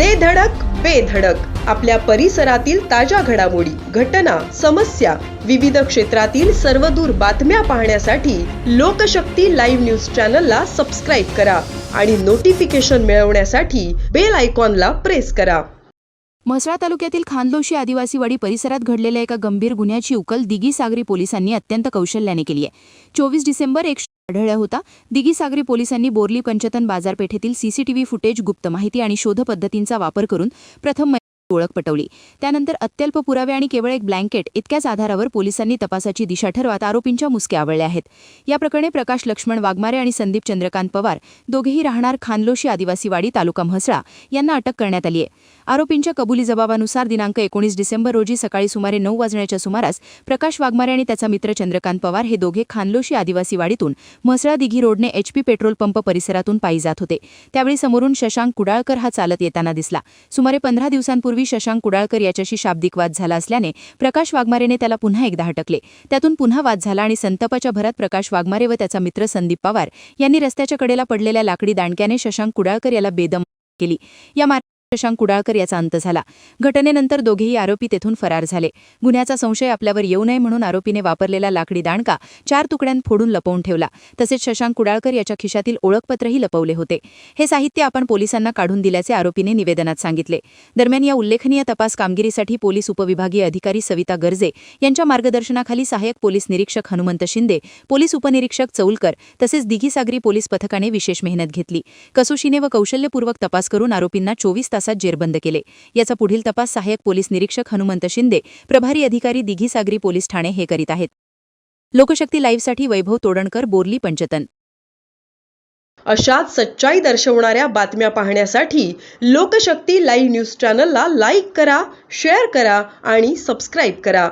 दे धडक बेधडक आपल्या परिसरातील ताज्या घडामोडी घटना समस्या विविध क्षेत्रातील सर्वदूर बातम्या पाहण्यासाठी लोकशक्ती लाईव्ह न्यूज चॅनलला सबस्क्राईब करा आणि नोटिफिकेशन मिळवण्यासाठी बेल आयकॉनला प्रेस करा. म्हसळा तालुक्यातील खानलोशी आदिवासीवाडी परिसरात घडलेल्या एका गंभीर गुन्ह्याची उकल दिगी सागरी पोलिसांनी अत्यंत कौशल्याने केली आहे. चोवीस डिसेंबर एक आढळला होता. दिघी सागरी पोलिसांनी बोर्ली पंचतन बाजारपेठेतील सीसीटीव्ही फुटेज गुप्त माहिती आणि शोध पद्धतींचा वापर करून प्रथम ओळख पटवली. त्यानंतर अत्यल्प पुरावे आणि केवळ एक ब्लँकेट इतक्याच आधारावर पोलिसांनी तपासाची दिशा ठरवत आरोपींच्या मुसक्या आवळल्या आहेत. या प्रकरणी प्रकाश लक्ष्मण वाघमारे आणि संदीप चंद्रकांत पवार दोघेही राहणार खानलोशी आदिवासीवाडी तालुका म्हसळा यांना अटक करण्यात आली आहे. आरोपींच्या कबुली जबाबानुसार दिनांक एकोणीस डिसेंबर रोजी सकाळी सुमारे नऊ वाजण्याच्या सुमारास प्रकाश वाघमारे आणि त्याचा मित्र चंद्रकांत पवार हे दोघे खानलोशी आदिवासीवाडीतून म्हसळा दिघी रोडने एचपी पेट्रोल पंप परिसरातून पायी जात होते. त्यावेळी समोरून शशांक कुडाळकर हा चालत येताना दिसला. सुमारे पंधरा दिवसांपूर्वी शशांक कुडाळकर याच्याशी शाब्दिक वाद झाला असल्याने प्रकाश वाघमारेने त्याला पुन्हा एकदा हटकले. त्यातून पुन्हा वाद झाला आणि संतापाच्या भरात प्रकाश वाघमारे व त्याचा मित्र संदीप पवार यांनी रस्त्याच्या कडेला पडलेल्या लाकडी दांडक्याने शशांक कुडाळकर याला बेदम केली. या शशांक कुडाळकर याचा अंत झाला. घटनेनंतर दोघेही आरोपी तेथून फरार झाले. गुन्ह्याचा संशय आपल्यावर येऊ नये म्हणून आरोपीने वापरलेला लाकडी दांडका चार तुकड्यांत फोडून लपवून ठेवला. तसेच शशांक कुडाळकर याच्या खिशातील ओळखपत्रही लपवले होते. हे साहित्य आपण पोलिसांना काढून दिल्याचे आरोपीने निवेदनात सांगितले. दरम्यान या उल्लेखनीय तपास कामगिरीसाठी पोलीस उपविभागीय अधिकारी सविता गर्जे यांच्या मार्गदर्शनाखाली सहाय्यक पोलीस निरीक्षक हनुमंत शिंदे पोलीस उपनिरीक्षक चौलकर तसेच दिघी सागरी पोलीस पथकाने विशेष मेहनत घेतली. कसोशीने व कौशल्यपूर्वक तपास करून आरोपींना चोवीस तासात जेरबंद केले. याचा पुढील तपास सहाय्यक पोलीस निरीक्षक हनुमंत शिंदे प्रभारी अधिकारी दिघी सागरी पोलीस ठाणे हे करीत आहेत. लोकशक्ती लाईव्हसाठी वैभव तोडणकर बोरली पंचतन. अशाच सच्चाई दर्शवणाऱ्या बातम्या पाहण्यासाठी लोकशक्ती लाईव्ह न्यूज चॅनलला लाईक करा शेअर करा आणि सबस्क्राईब करा.